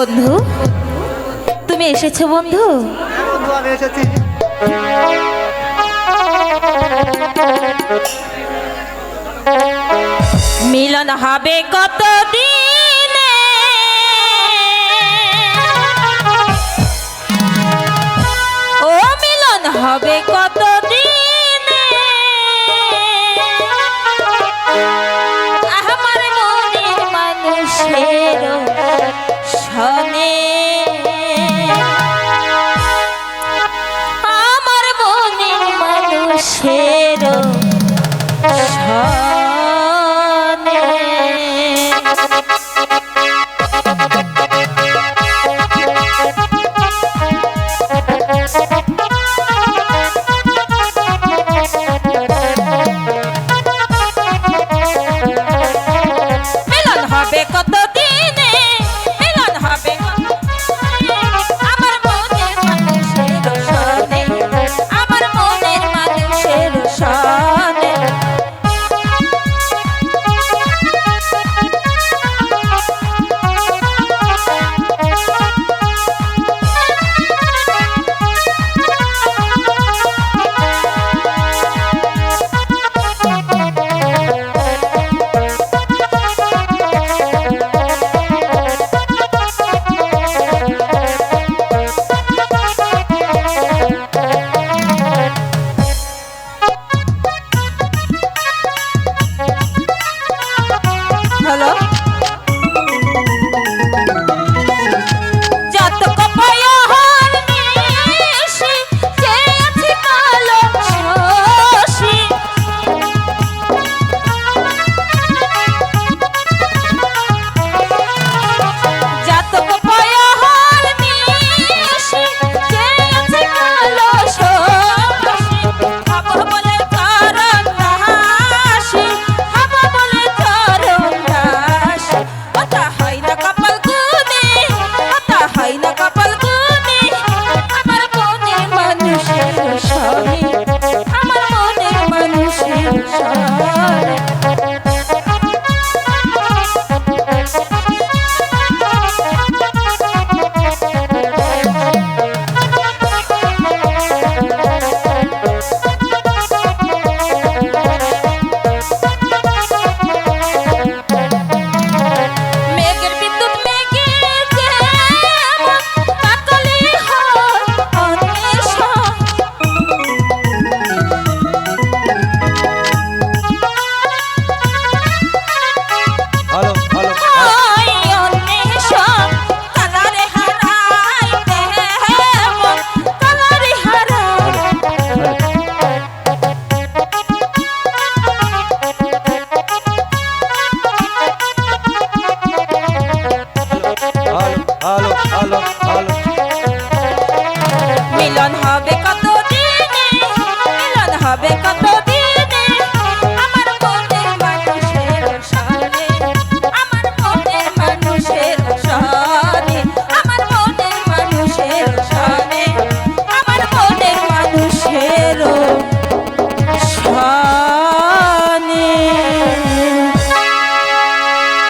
বন্ধু? তুমি এসেছ বন্ধু? মিলন হবে কত ও মিলন হবে কত heart. আলো আলো আলো মিলন হবে কত দিনে মিলন হবে কত